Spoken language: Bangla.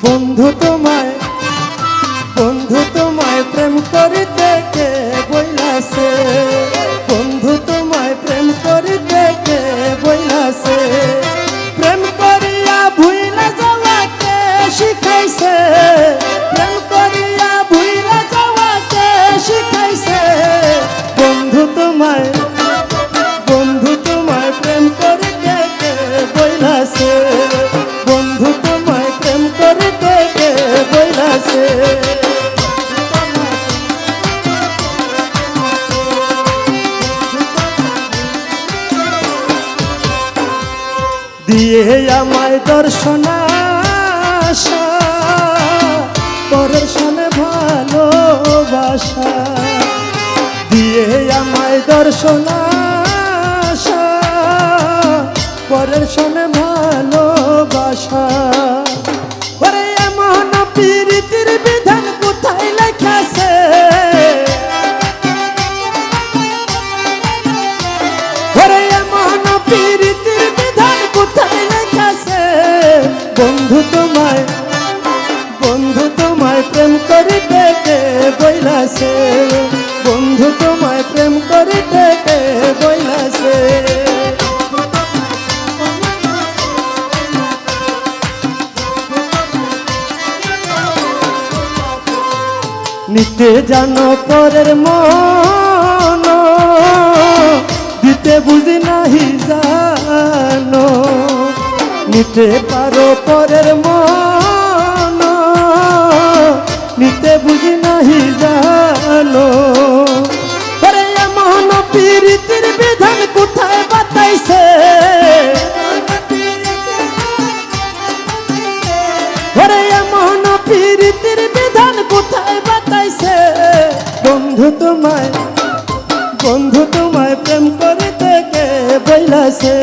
বন্ধু তোমায় বন্ধু তোমায় প্রেম করিতে কে বইলাছে? বইলাছে দিয়ে আমায় দর্শন পরের সনে ভালোবাসা। দিয়ে আমায় দর্শন পরের সনে বন্ধু তোমায় বন্ধু তোমায় প্রেম করিতে বইলাছে বন্ধু তোমায় প্রেম করিতে বইলাছে নিতে জানো পরের মন নিতে পারো পরের মন। নিতে বুঝি নাহি জানো। পরে এমন পীড়িতির বিধান কোথায় বাতাইছে? ওরে এমন পীড়িতির বিধান কোথায় বাতাইছে? বন্ধু তোমায় বন্ধু তোমায় প্রেম করিতে কে বইলাছে?